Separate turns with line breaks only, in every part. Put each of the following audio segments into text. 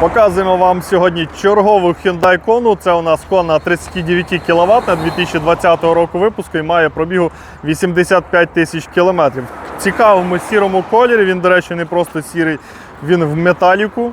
Показуємо вам сьогодні чергову Hyundai Kona. Це у нас Kona 39 кВт 2020 року випуску і має пробігу 85 тисяч кілометрів. Цікавому сірому кольорі. Він, до речі, не просто сірий, він в металіку.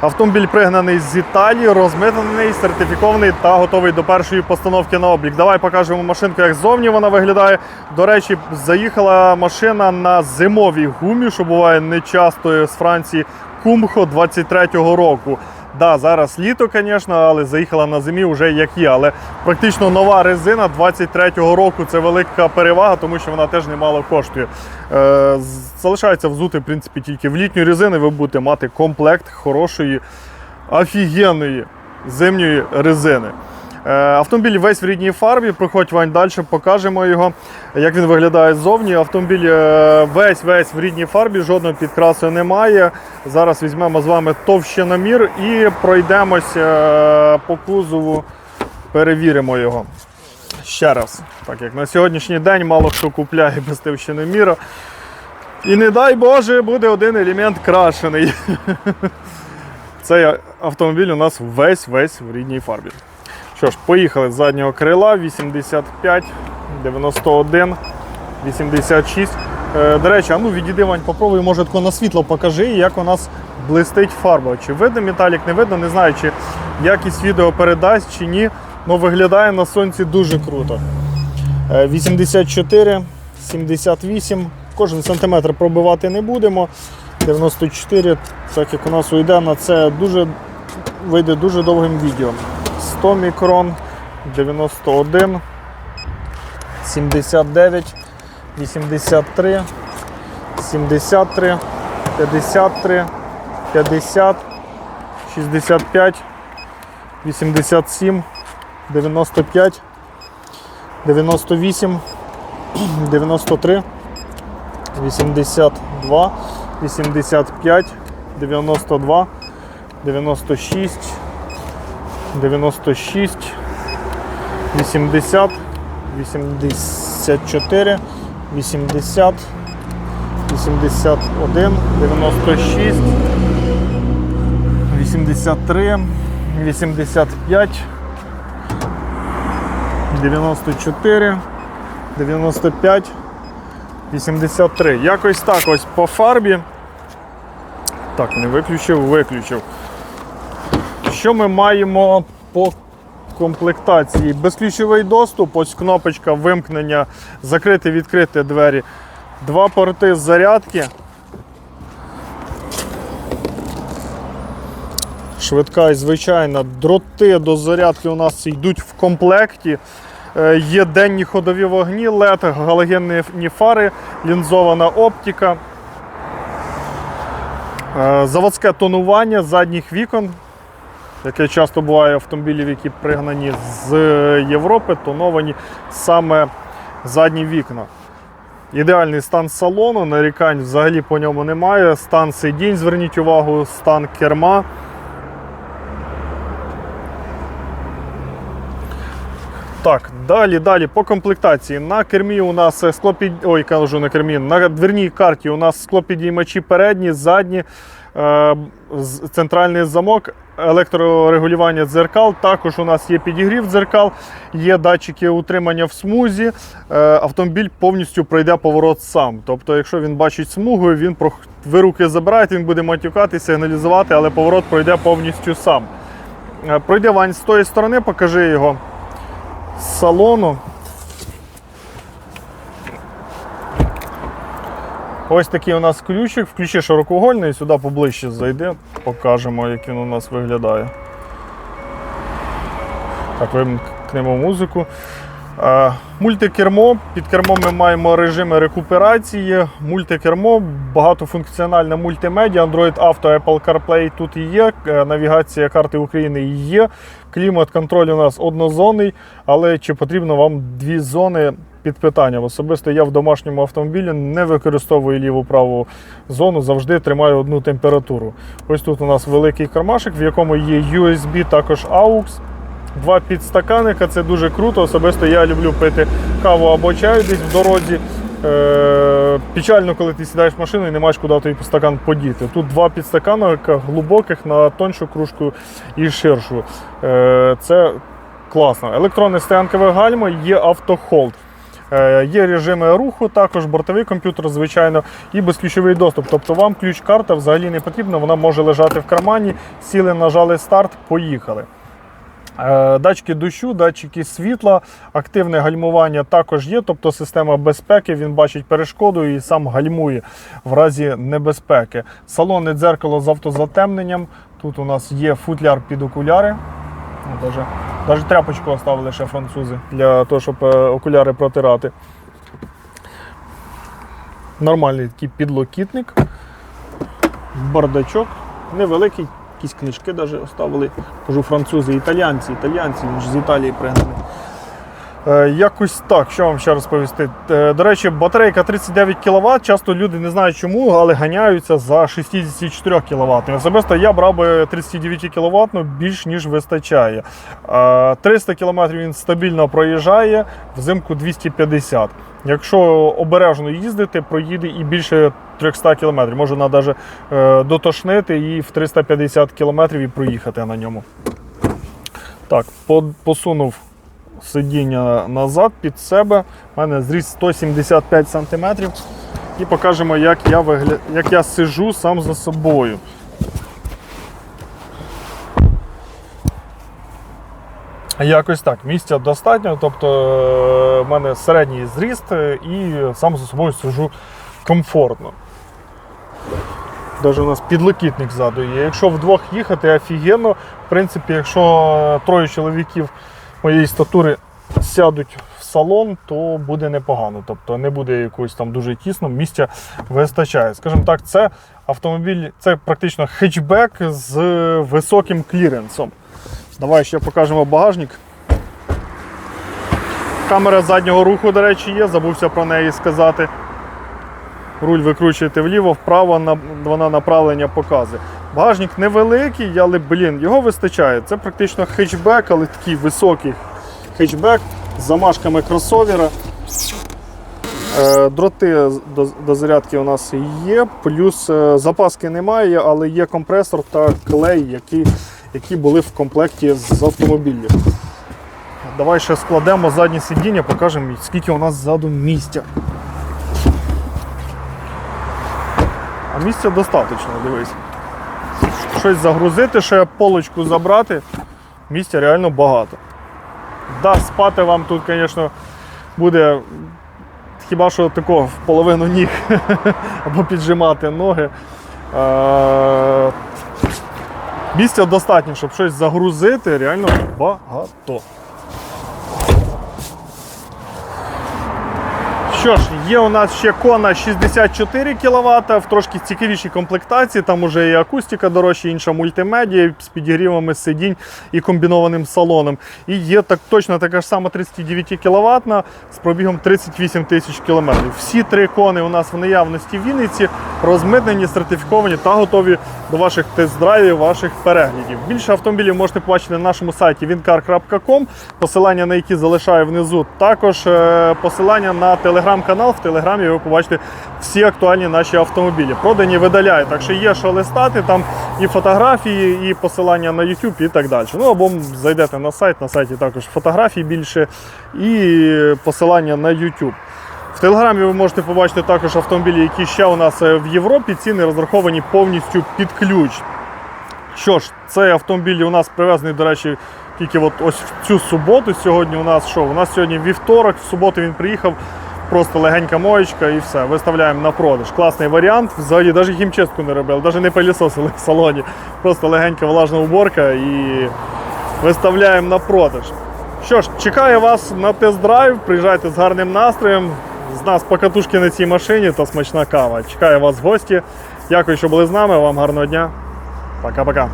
Автомобіль пригнаний з Італії, розмитнений, сертифікований та готовий до першої постановки на облік. Давай покажемо машинку, як ззовні вона виглядає. До речі, заїхала машина на зимовій гумі, що буває нечасто з Франції. Кумхо 23-го року. Да, зараз літо, звісно, але заїхала на зимі вже як є. Але практично нова резина 23-го року це велика перевага, тому що вона теж немало коштує. Е, залишається взути, в принципі, тільки в літню резину ви будете мати комплект хорошої, офігенної зимньої резини. Е, Автомобіль весь в рідній фарбі. Проходь Вань далі, покажемо його, як він виглядає ззовні. Автомобіль е, весь весь в рідній фарбі, жодного підкрасу немає. Зараз візьмемо з вами товщиномір і пройдемось е, по кузову, перевіримо його. Ще раз, так як на сьогоднішній день мало хто купляє без товщиноміра. І не дай Боже, буде один елемент крашений. Цей автомобіль у нас весь весь в рідній фарбі. Що ж, поїхали з заднього крила 85, 91, 86. Е, до речі, а ну відійди, Вань, попробуй, може тако на світло покажи, як у нас блистить фарба. Чи видно металік, не видно, не знаю, чи якість відео передасть, чи ні. Ну виглядає на сонці дуже круто. Е, 84, 78. Кожен сантиметр пробивати не будемо. 94, так як у нас уйде на це дуже вийде дуже довгим відео. 100 мікрон, 91, 79, 83, 73, 53, 50, 65, 87, 95, 98, 93, 82, 85, 92, 96, 96, 80, 84, 80, 81, 96, 83, 85, 94, 95, 83. Якось так ось по фарбі. Так, не виключив, виключив. Що ми маємо по комплектації? Безключовий доступ, ось кнопочка вимкнення, закрити, відкрити двері. Два порти з зарядки. Швидка і звичайна. Дроти до зарядки у нас йдуть в комплекті. Е, Є денні ходові вогні, LED, галогенні фари, лінзована оптика. Е, Заводське тонування задніх вікон, яке часто буває автомобілів, які пригнані з Європи, тоновані саме задні вікна. Ідеальний стан салону, нарікань взагалі по ньому немає. Стан сидінь, зверніть увагу, стан керма. Так, далі, далі по комплектації. На кермі у нас склопід... Ой, кажу на кермі. На дверній карті у нас склопідіймачі передні, задні, центральний замок, електрорегулювання дзеркал. Також у нас є підігрів дзеркал, є датчики утримання в смузі. Е... Автомобіль повністю пройде поворот сам. Тобто, якщо він бачить смугу, він ви руки забираєте, він буде матюкати, сигналізувати, але поворот пройде повністю сам. Е, Пройде Вань з тої сторони, покажи його з салону. Ось такий у нас ключик. Включи широкоугольний, сюди поближче зайди, покажемо, як він у нас виглядає. Так, вимкнемо музику. Мультикермо. Під кермом ми маємо режими рекуперації, мультикермо, багатофункціональна мультимедіа, Android Auto, Apple CarPlay тут і є, е, навігація карти України є. Клімат-контроль у нас однозонний, але чи потрібно вам дві зони під питанням? Особисто я в домашньому автомобілі не використовую ліву-праву зону, завжди тримаю одну температуру. Ось тут у нас великий кармашик, в якому є USB, також AUX. Два підстаканника, це дуже круто. Особисто я люблю пити каву або чай десь в дорозі. Е, печально, коли ти сідаєш в машину і не маєш куди той стакан подіти. Тут два підстаканника глибоких на тоншу кружку і ширшу. Е, це класно. Електронне стоянкове гальмо, є автохолд. Е, Є режими руху, також бортовий комп'ютер, звичайно, і безключовий доступ. Тобто вам ключ-карта взагалі не потрібна, вона може лежати в кармані, сіли, нажали старт, поїхали. Е, Датчики дощу, датчики світла, активне гальмування також є, тобто система безпеки, він бачить перешкоду і сам гальмує в разі небезпеки. Салонне дзеркало з автозатемненням. Тут у нас є футляр під окуляри. Даже, даже тряпочку оставили ще французи для того, щоб е, окуляри протирати. Нормальний такий підлокітник, бардачок, невеликий, якісь книжки навіть оставили. Кажу, французи, італіянці, італіянці, ж з Італії пригнаний. Е, якось так, що вам ще розповісти. Е, До речі, батарейка 39 кВт. Часто люди не знають чому, але ганяються за 64 кВт. Особисто я брав би 39 кВт, ну, більш ніж вистачає. Е, 300 км він стабільно проїжджає, взимку 250 Якщо обережно їздити, проїде і більше 300 км. Можна навіть е, дотошнити і в 350 км і проїхати на ньому. Так, посунув сидіння назад під себе. У мене зріст 175 см. І покажемо, як я, вигля... як я сижу сам за собою. Якось так, місця достатньо, тобто е, в мене середній зріст е, і сам за собою сижу комфортно. Навіть у нас підлокітник ззаду є. Якщо вдвох їхати, офігенно. В принципі, якщо троє чоловіків моєї статури сядуть в салон, то буде непогано. Тобто не буде якогось там дуже тісно, місця вистачає. Скажімо так, це автомобіль, це практично хетчбек з високим кліренсом. Давай ще покажемо багажник. Камера заднього руху, до речі, є, забувся про неї сказати. Руль викручуєте вліво, вправо вона направлення показує. Багажник невеликий, але блін, його вистачає. Це практично хетчбек, але такий високий хетчбек з замашками кросовера. Е, Дроти до, зарядки у нас є, плюс е, запаски немає, але є компресор та клей, які, які були в комплекті з автомобілем. Давай ще складемо заднє сидіння, покажемо, скільки у нас ззаду місця. Місця достатньо, дивись. Щось загрузити, ще полочку забрати, місця реально багато. Да, спати вам тут, звісно, буде хіба що такого в половину ніг або піджимати ноги. Місця достатньо, щоб щось загрузити, реально багато. Що ж, є у нас ще Кона 64 кВт в трошки цікавішій комплектації. Там уже і акустика дорожча, інша мультимедіа з підігрівами сидінь і комбінованим салоном. І є так точно така ж сама 39 кВт з пробігом 38 тисяч кілометрів. Всі три кони у нас в наявності в Вінниці, розмитнені, сертифіковані та готові до ваших тест-драйвів, ваших переглядів. Більше автомобілів можете побачити на нашому сайті wincar.com, посилання на які залишаю внизу. Також е, посилання на телеграм-канал. В телеграмі ви побачите всі актуальні наші автомобілі. Продані видаляю. Так що є що листати, там і фотографії, і посилання на YouTube і так далі. Ну або зайдете на сайт, на сайті також фотографій більше і посилання на YouTube. В Телеграмі ви можете побачити також автомобілі, які ще у нас е, в Європі. Ціни розраховані повністю під ключ. Що ж, цей автомобіль у нас привезений, до речі, тільки от ось в цю суботу. Сьогодні у нас що? У нас сьогодні вівторок, в суботу він приїхав. Просто легенька моєчка і все. Виставляємо на продаж. Класний варіант. Взагалі навіть хімчистку не робили, навіть не пилісосили в салоні. Просто легенька влажна уборка і виставляємо на продаж. Що ж, чекаю вас на тест-драйв. Приїжджайте з гарним настроєм. З нас покатушки на цій машині та смачна кава. Чекаю вас в гості. Дякую, що були з нами. Вам гарного дня. Пока-пока.